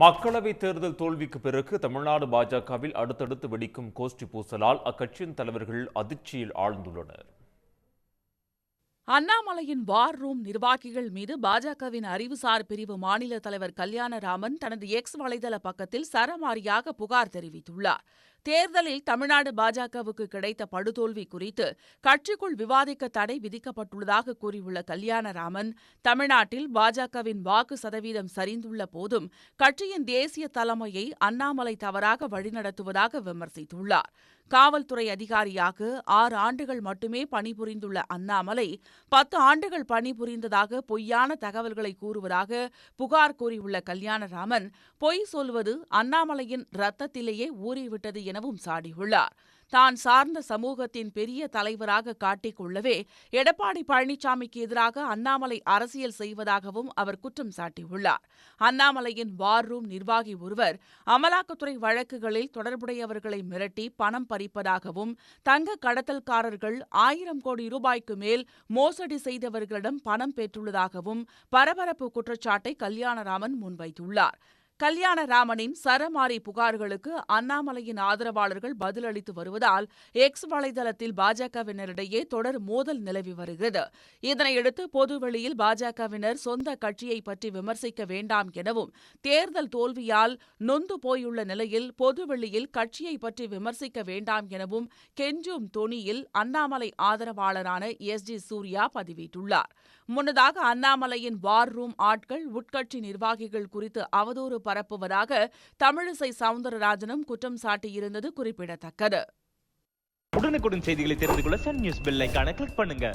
மக்களவைத் தேர்தல் தோல்விக்கு பிறகு தமிழ்நாடு பாஜகவில் அடுத்தடுத்து வெடிக்கும் கோஷ்டி பூசலால் அக்கட்சியின் தலைவர்கள் அதிர்ச்சியில் ஆழ்ந்துள்ளனர். அண்ணாமலையின் வார் ரூம் நிர்வாகிகள் மீது பாஜகவின் அறிவுசார் பிரிவு மாநில தலைவர் கல்யாணராமன் தனது எக்ஸ் வலைதள பக்கத்தில் சரமாரியாக புகார் தெரிவித்துள்ளார். தேர்தலில் தமிழ்நாடு பாஜகவுக்கு கிடைத்த படுதோல்வி குறித்து கட்சிக்குள் விவாதிக்க தடை விதிக்கப்பட்டுள்ளதாக கூறியுள்ள கல்யாணராமன் தமிழ்நாட்டில் பாஜகவின் வாக்கு சதவீதம் சரிந்துள்ள போதும் கட்சியின் தேசிய தலைமையை அண்ணாமலை தவறாக வழிநடத்துவதாக விமர்சித்துள்ளார். காவல்துறை அதிகாரியாக ஆறு ஆண்டுகள் மட்டுமே பணிபுரிந்துள்ள அண்ணாமலை பத்து ஆண்டுகள் பணிபுரிந்ததாக பொய்யான தகவல்களை கூறுவதாக புகார் கூறியுள்ள கல்யாணராமன் பொய் சொல்வது அண்ணாமலையின் ரத்தத்திலேயே ஊறிவிட்டது எனவும் சாடியுள்ளார். தான் சார்ந்த சமூகத்தின் பெரிய தலைவராக காட்டிக் கொள்ளவே எடப்பாடி பழனிசாமிக்கு எதிராக அண்ணாமலை அரசியல் செய்வதாகவும் அவர் குற்றம் சாட்டியுள்ளார். அண்ணாமலையின் வார் ரூம் நிர்வாகி ஒருவர் அமலாக்கத்துறை வழக்குகளில் தொடர்புடையவர்களை மிரட்டி பணம் பறிப்பதாகவும் தங்க கடத்தல்காரர்கள் ஆயிரம் கோடி ரூபாய்க்கு மேல் மோசடி செய்தவர்களிடம் பணம் பெற்றுள்ளதாகவும் பரபரப்பு குற்றச்சாட்டை கல்யாணராமன் முன்வைத்துள்ளார். கல்யாணராமனின் சரமாரி புகார்களுக்கு அண்ணாமலையின் ஆதரவாளர்கள் பதிலளித்து வருவதால் எக்ஸ் வலைதளத்தில் பாஜகவினரிடையே தொடர் மோதல் நிலவி வருகிறது. இதனையடுத்து பொதுவெளியில் பாஜகவினர் சொந்த கட்சியை பற்றி விமர்சிக்க வேண்டாம் எனவும் தேர்தல் தோல்வியால் நொந்து போயுள்ள நிலையில் பொதுவெளியில் கட்சியை பற்றி விமர்சிக்க வேண்டாம் எனவும் கெஞ்சும் தொனியில் அண்ணாமலை ஆதரவாளரான எஸ் ஜி சூர்யா பதிவிட்டுள்ளார். முன்னதாக அண்ணாமலையின் வார் ரூம் ஆட்கள் உட்கட்சி நிர்வாகிகள் குறித்து அவதூறு பரப்புவதாக தமிழிசை சவுந்தரராஜனும் குற்றம் சாட்டியிருந்தது குறிப்பிடத்தக்கது. உடனுக்குடன் செய்திகளை தெரிந்து கொள்ள சன் நியூஸ் பெல் கிளிக் பண்ணுங்க.